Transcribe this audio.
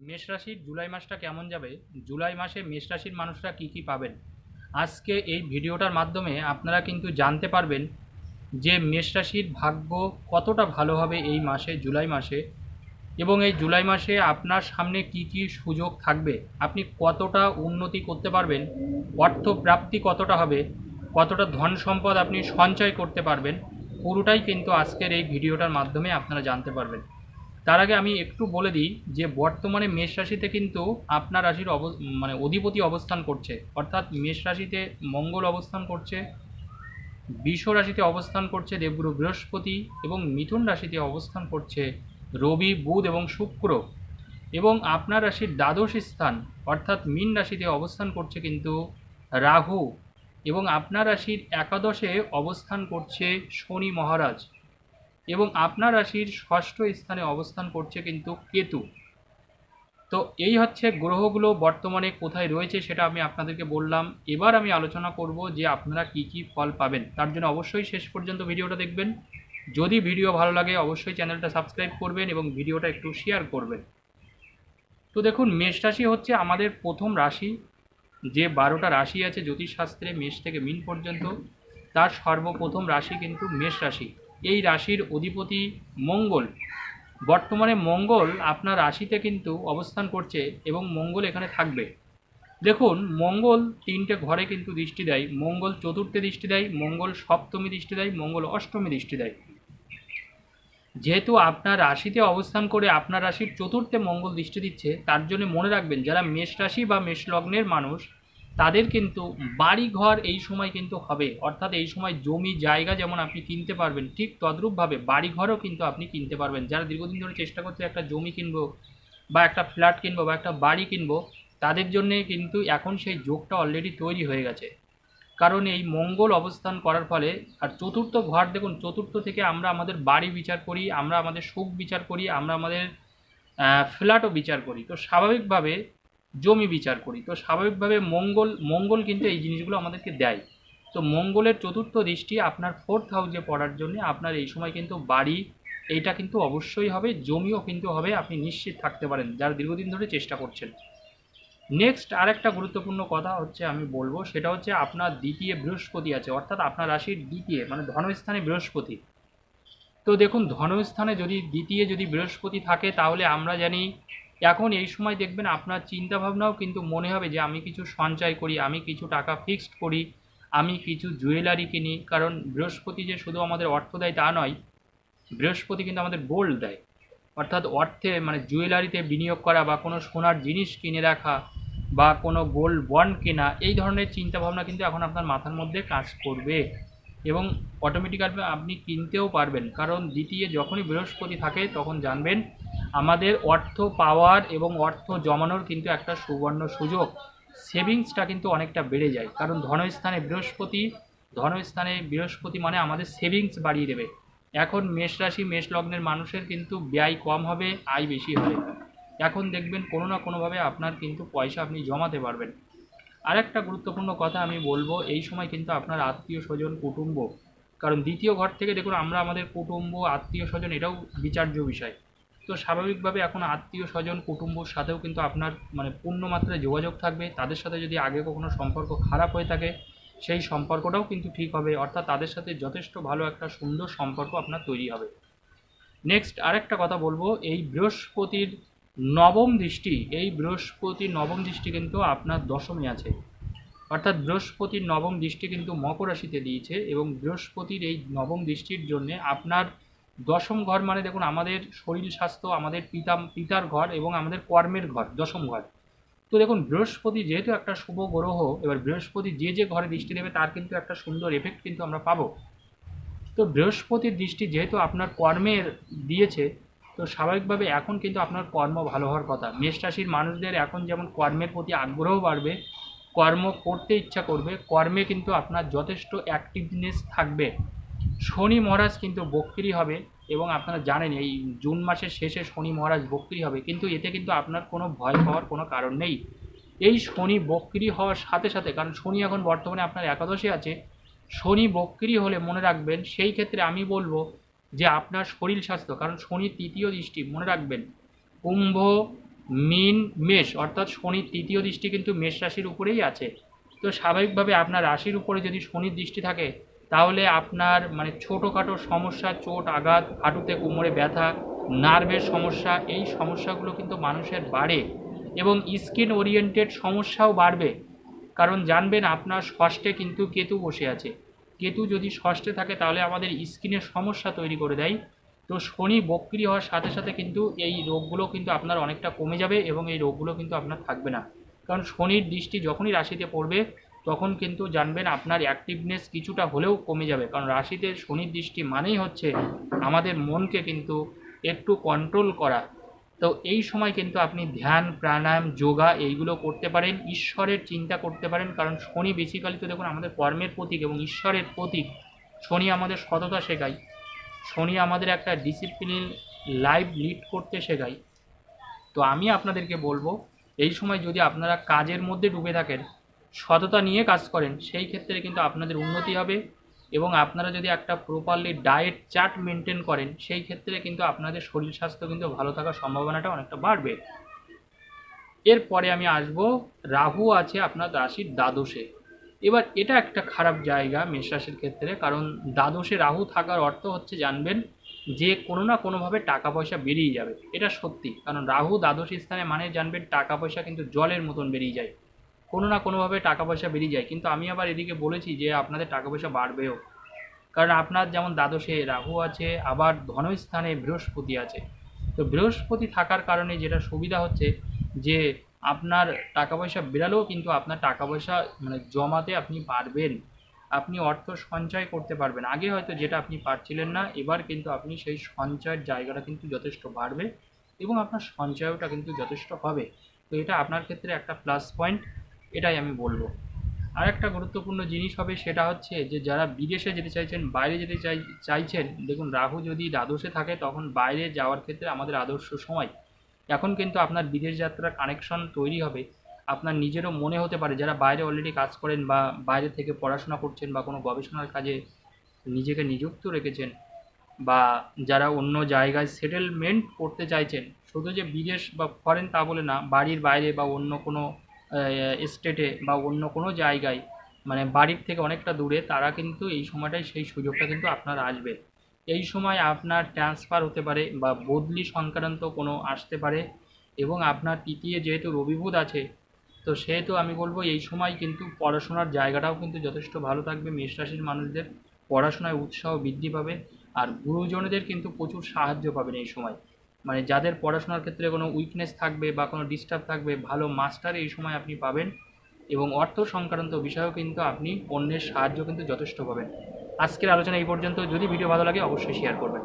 মেষ রাশির জুলাই মাসটা কেমন যাবে? জুলাই মাসে মেষ রাশির মানুষরা কি কি পাবেন? আজকে এই ভিডিওটার মাধ্যমে আপনারা কিন্তু জানতে পারবেন যে মেষ রাশির ভাগ্য কতটা ভালো হবে এই মাসে, জুলাই মাসে। এবং এই জুলাই মাসে আপনার সামনে কি কি সুযোগ থাকবে? আপনি কতটা উন্নতি করতে পারবেন? অর্থ প্রাপ্তি কতটা হবে? কতটা ধন সম্পদ আপনি সঞ্চয় করতে পারবেন? পুরোটাই কিন্তু আজকের এই ভিডিওটার মাধ্যমে আপনারা জানতে পারবেন। তার আগে আমি একটু বলে দিই যে বর্তমানে মেষ রাশিতে কিন্তু আপনার রাশির অব মানে অধিপতি অবস্থান করছে। অর্থাৎ মেষ রাশিতে মঙ্গল অবস্থান করছে, বৃষ রাশিতে অবস্থান করছে দেবগুরু বৃহস্পতি এবং মিথুন রাশিতে অবস্থান করছে রবি, বুধ এবং শুক্র। এবং আপনার রাশির দ্বাদশ স্থান, অর্থাৎ মীন রাশিতে অবস্থান করছে কিন্তু রাহু। এবং আপনার রাশির একাদশে অবস্থান করছে শনি মহারাজ। এবং আপনার রাশির ষষ্ঠ স্থানে অবস্থান করছে কিন্তু কেতু। তো এই হচ্ছে গ্রহগুলো বর্তমানে কোথায় রয়েছে সেটা আমি আপনাদেরকে বললাম। এবার আমি আলোচনা করব যে আপনারা কি কি ফল পাবেন। তার জন্য অবশ্যই শেষ পর্যন্ত ভিডিওটা দেখবেন। যদি ভিডিও ভালো লাগে অবশ্যই চ্যানেলটা সাবস্ক্রাইব করবেন এবং ভিডিওটা একটু শেয়ার করবেন। তো দেখুন, মেষ রাশি হচ্ছে আমাদের প্রথম রাশি। যে বারোটা রাশি আছে জ্যোতিষশাস্ত্রে মেষ থেকে মিন পর্যন্ত, তার সর্বপ্রথম রাশি কিন্তু মেষ রাশি। এই রাশির অধিপতি মঙ্গল। বর্তমানে মঙ্গল আপনার রাশিতে কিন্তু অবস্থান করছে এবং মঙ্গল এখানে থাকবে। দেখুন, মঙ্গল তিনটে ঘরে কিন্তু দৃষ্টি দেয়। মঙ্গল চতুর্থে দৃষ্টি দেয়, মঙ্গল সপ্তমী দৃষ্টি দেয়, মঙ্গল অষ্টমী দৃষ্টি দেয়। যেহেতু আপনার রাশিতে অবস্থান করে আপনার রাশির চতুর্থে মঙ্গল দৃষ্টি দিচ্ছে, তার জন্য মনে রাখবেন, যারা মেষ রাশি বা মেষ লগ্নের মানুষ তাদের কিন্তু বাড়ি ঘর এই সময় কিন্তু হবে। অর্থাৎ এই সময় জমি জায়গা যেমন আপনি কিনতে পারবেন ঠিক তদ্রূপভাবে বাড়ি ঘরও কিন্তু আপনি কিনতে পারবেন। যারা দীর্ঘদিন ধরে চেষ্টা করছে একটা জমি কিনবো বা একটা ফ্ল্যাট কিনবো বা একটা বাড়ি কিনবো তাদের জন্যে কিন্তু এখন সেই যোগটা অলরেডি তৈরি হয়ে গেছে। কারণ এই মঙ্গল অবস্থান করার ফলে আর চতুর্থ ঘর দেখুন চতুর্থ থেকে আমরা আমাদের বাড়ি বিচার করি আমরা আমাদের সুখ বিচার করি আমরা আমাদের ফ্ল্যাটও বিচার করি। তো স্বাভাবিকভাবে জমি বিচার করি। তো স্বাভাবিকভাবে মঙ্গল মঙ্গল কিন্তু এই জিনিসগুলো আমাদেরকে দেয়। তো মঙ্গলের চতুর্থ দৃষ্টি আপনার ফোর্থ হাউসে পড়ার জন্য আপনার এই সময় কিন্তু বাড়ি, এইটা কিন্তু অবশ্যই হবে, জমিও কিন্তু হবে, আপনি নিশ্চিত থাকতে পারেন, যারা দীর্ঘদিন ধরে চেষ্টা করছেন। নেক্সট আরেকটা গুরুত্বপূর্ণ কথা হচ্ছে আমি বলব, সেটা হচ্ছে আপনার দ্বিতীয় বৃহস্পতি আছে, অর্থাৎ আপনার রাশির দ্বিতীয় মানে ধনস্থানে বৃহস্পতি। তো দেখুন, ধনস্থানে যদি দ্বিতীয় যদি বৃহস্পতি থাকে, তাহলে আমরা জানি এখন এই সময় দেখবেন আপনার চিন্তা ভাবনাও কিন্তু মনে হবে যে আমি কিছু সঞ্চয় করি, আমি কিছু টাকা ফিক্সড করি, আমি কিছু জুয়েলারি কিনি। কারণ বৃহস্পতি যে শুধু আমাদের অর্থ দেয় তা নয়, বৃহস্পতি কিন্তু আমাদের গোল্ড দেয়। অর্থাৎ অর্থে মানে জুয়েলারিতে বিনিয়োগ করা বা কোনো সোনার জিনিস কিনে রাখা বা কোনো গোল্ড বন্ড কেনা, এই ধরনের চিন্তাভাবনা কিন্তু এখন আপনার মাথার মধ্যে কাজ করবে। এবং অটোমেটিক্যালি আপনি কিনতেও পারবেন। কারণ দ্বিতীয়, যখনই বৃহস্পতি থাকে, তখন জানবেন আমাদের অর্থ পাওয়ার এবং অর্থ জমানোর কিন্তু একটা সুবর্ণ সুযোগ। সেভিংসটা কিন্তু অনেকটা বেড়ে যায়। কারণ ধনস্থানে বৃহস্পতি ধনস্থানে বৃহস্পতি মানে আমাদের সেভিংস বাড়িয়ে দেবে। এখন মেষ রাশি, মেষ লগ্নের মানুষের কিন্তু ব্যয় কম হবে, আয় বেশি হবে। এখন দেখবেন কোনো না কোনোভাবে আপনার কিন্তু পয়সা আপনি জমাতে পারবেন। আরেকটা গুরুত্বপূর্ণ কথা আমি বলব, এই সময় কিন্তু আপনার আত্মীয় স্বজন, কুটুম্ব। কারণ দ্বিতীয় ঘর থেকে দেখুন, আমরা আমাদের কুটুম্ব, আত্মীয় স্বজন, এটাও বিচার্য বিষয়। তো স্বাভাবিকভাবে এখন আত্মীয় স্বজন, কুটুম্বর সাথেও কিন্তু আপনার মানে পূর্ণ মাত্রায় যোগাযোগ থাকবে। তাদের সাথে যদি আগে কখনো সম্পর্ক খারাপ হয়ে থাকে, সেই সম্পর্কটাও কিন্তু ঠিক হবে। অর্থাৎ তাদের সাথে যথেষ্ট ভালো একটা সুন্দর সম্পর্ক আপনার তৈরি হবে। নেক্সট আরেকটা কথা বলব। এই বৃহস্পতির নবম দৃষ্টি, এই বৃহস্পতির নবম দৃষ্টি কিন্তু আপনার দশমে আছে। অর্থাৎ বৃহস্পতির নবম দৃষ্টি কিন্তু মকর রাশিতে দিয়েছে এবং বৃহস্পতির এই নবম দৃষ্টির জন্যে আপনার দশম ঘর মানে দেখুন, আমাদের শরীর স্বাস্থ্য, আমাদের পিতা, পিতার ঘর এবং আমাদের কর্মের ঘর, দশম ঘর। তো দেখুন, বৃহস্পতি যেহেতু একটা শুভ গ্রহ, এবার বৃহস্পতি যে যে ঘরে দৃষ্টি দেবে তার কিন্তু একটা সুন্দর এফেক্ট কিন্তু আমরা পাবো। তো বৃহস্পতির দৃষ্টি যেহেতু আপনার কর্মের দিয়েছে, তো স্বাভাবিকভাবে এখন কিন্তু আপনার কর্ম ভালো হওয়ার কথা। মেষ রাশির মানুষদের এখন যেমন কর্মের প্রতি আগ্রহ বাড়বে, কর্ম করতে ইচ্ছা করবে, কর্মে কিন্তু আপনার যথেষ্ট অ্যাক্টিভনেস থাকবে। শনি মহারাজ কিন্তু বক্রি হবে এবং আপনারা জানেন এই জুন মাসের শেষে শনি মহারাজ বক্রি হবে। কিন্তু এতে কিন্তু আপনার কোনো ভয় পাওয়ার কোনো কারণ নেই। এই শনি বক্রি হওয়ার সাথে সাথে, কারণ শনি এখন বর্তমানে আপনার একাদশে আছে, শনি বক্রি হলে মনে রাখবেন, সেই ক্ষেত্রে আমি বলব যে আপনার শরীর স্বাস্থ্য, কারণ শনির তৃতীয় দৃষ্টি, মনে রাখবেন। কুম্ভ, মিন, মেষ, অর্থাৎ শনির তৃতীয় দৃষ্টি কিন্তু মেষ রাশির উপরেই আছে। তো স্বাভাবিকভাবে আপনার রাশির উপরে যদি শনির দৃষ্টি থাকে তাহলে আপনার মানে ছোটোখাটো সমস্যা, চোট, আঘাত, হাঁটুতে কোমরে ব্যথা, নার্ভের সমস্যা, এই সমস্যাগুলো কিন্তু মানুষের বাড়ে এবং স্কিন ওরিয়েন্টেড সমস্যাও বাড়বে। কারণ জানবেন আপনার ষষ্ঠে কিন্তু কেতু বসে আছে। কেতু যদি ষষ্ঠে থাকে তাহলে আমাদের স্কিনের সমস্যা তৈরি করে দেয়। তো শনি বক্রি হওয়ার সাথে সাথে কিন্তু এই রোগগুলো কিন্তু আপনার অনেকটা কমে যাবে এবং এই রোগগুলো কিন্তু আপনার থাকবে না। কারণ শনির দৃষ্টি যখনই রাশিতে পড়বে তখন কিন্তু জানবেন আপনার অ্যাক্টিভনেস কিছুটা হলেও কমে যাবে। কারণ রাশিতে শনির দৃষ্টি মানেই হচ্ছে আমাদের মনকে কিন্তু একটু কন্ট্রোল করা। তো এই সময় কিন্তু আপনি ধ্যান, প্রাণায়াম, যোগা এইগুলো করতে পারেন। ঈশ্বরের চিন্তা করতে পারেন। কারণ শনি বেসিক্যালি তো দেখুন আমাদের কর্মের প্রতীক এবং ঈশ্বরের প্রতীক। শনি আমাদের সততা শেখায়। শনি আমাদের একটা ডিসিপ্লিন লাইফ লিড করতে শেখায়। তো আমি আপনাদেরকে বলব, এই সময় যদি আপনারা কাজের মধ্যে ডুবে থাকেন সততা নিয়ে কাজ করেন, সেই ক্ষেত্রে কিন্তু আপনাদের উন্নতি হবে এবং আপনারা যদি একটা প্রপারলি ডায়েট চার্ট মেনটেন করেন, সেই ক্ষেত্রে কিন্তু আপনাদের শরীর স্বাস্থ্য কিন্তু ভালো থাকার সম্ভাবনাটা অনেকটা বাড়বে। এরপরে আমি আসব, রাহু আছে আপনার রাশির দ্বাদশে। এবার এটা একটা খারাপ জায়গা মেষ রাশির ক্ষেত্রে, কারণ দ্বাদশে রাহু থাকার অর্থ হচ্ছে, জানবেন যে কোনো না কোনোভাবে টাকা পয়সা বেরিয়ে যাবে। এটা সত্যি, কারণ রাহু দ্বাদশ স্থানে মানে জানবেন টাকা পয়সা কিন্তু জলের মতন বেরিয়ে যায়। কোনো না কোনোভাবে টাকা পয়সা বেরিয়ে যায়। কিন্তু আমি আবার এদিকে বলেছি যে আপনাদের টাকা পয়সা বাড়বেও। কারণ আপনার যেমন দ্বাদশে রাহু আছে, আবার ধনস্থানে বৃহস্পতি আছে। তো বৃহস্পতি থাকার কারণে যেটা সুবিধা হচ্ছে যে আপনার টাকা পয়সা বেরালেও কিন্তু আপনার টাকা পয়সা মানে জমাতে আপনি পারবেন। আপনি অর্থ সঞ্চয় করতে পারবেন। আগে হয়তো যেটা আপনি পারছিলেন না, এবার কিন্তু আপনি সেই সঞ্চয়ের জায়গাটা কিন্তু যথেষ্ট বাড়বে এবং আপনার সঞ্চয়টা কিন্তু যথেষ্ট হবে। তো এটা আপনার ক্ষেত্রে একটা প্লাস পয়েন্ট এটাই আমি বলব। আর একটা গুরুত্বপূর্ণ জিনিস হবে সেটা হচ্ছে যে, যারা বিদেশে যেতে চাইছেন, বাইরে যেতে চাই, চাইছেন, দেখুন রাহু যদি দ্বাদশে থাকে, তখন বাইরে যাওয়ার ক্ষেত্রে আমাদের আদর্শ সময়। এখন কিন্তু আপনার বিদেশ যাত্রার কানেকশন তৈরি হবে। আপনার নিজেরও মনে হতে পারে, যারা বাইরে অলরেডি কাজ করেন বা বাইরে থেকে পড়াশোনা করছেন বা কোনো গবেষণার কাজে নিজেকে নিযুক্ত রেখেছেন বা যারা অন্য জায়গায় সেটেলমেন্ট করতে চাইছেন, শুধু যে বিদেশ বা ফরেন তা বলে না, বাড়ির বাইরে বা অন্য কোনো স্টেটে বা অন্য কোনো জায়গায় মানে বাড়ির থেকে অনেকটা দূরে, তারা কিন্তু এই সময়টায় সেই সুযোগটা কিন্তু আপনার আসবে। এই সময় আপনার ট্রান্সফার হতে পারে বা বদলি সংক্রান্ত কোনো আসতে পারে এবং আপনার তৃতীয় যেহেতু রবিভূত আছে, তো সেহেতু আমি বলব এই সময় কিন্তু পড়াশোনার জায়গাটাও কিন্তু যথেষ্ট ভালো থাকবে। মেষ রাশির মানুষদের পড়াশোনায় উৎসাহ বৃদ্ধি পাবে আর গুরুজনদের কিন্তু প্রচুর সাহায্য পাবেন এই সময়। মানে যাদের পড়াশোনার ক্ষেত্রে কোনো উইকনেস থাকবে বা কোনো ডিস্টার্ব থাকবে, ভালো মাস্টার এই সময় আপনি পাবেন এবং অর্থ সংক্রান্ত বিষয়েও কিন্তু আপনি অন্যের সাহায্য কিন্তু যথেষ্ট পাবেন। আজকের আলোচনা এই পর্যন্ত। যদি ভিডিও ভালো লাগে, অবশ্যই শেয়ার করবেন।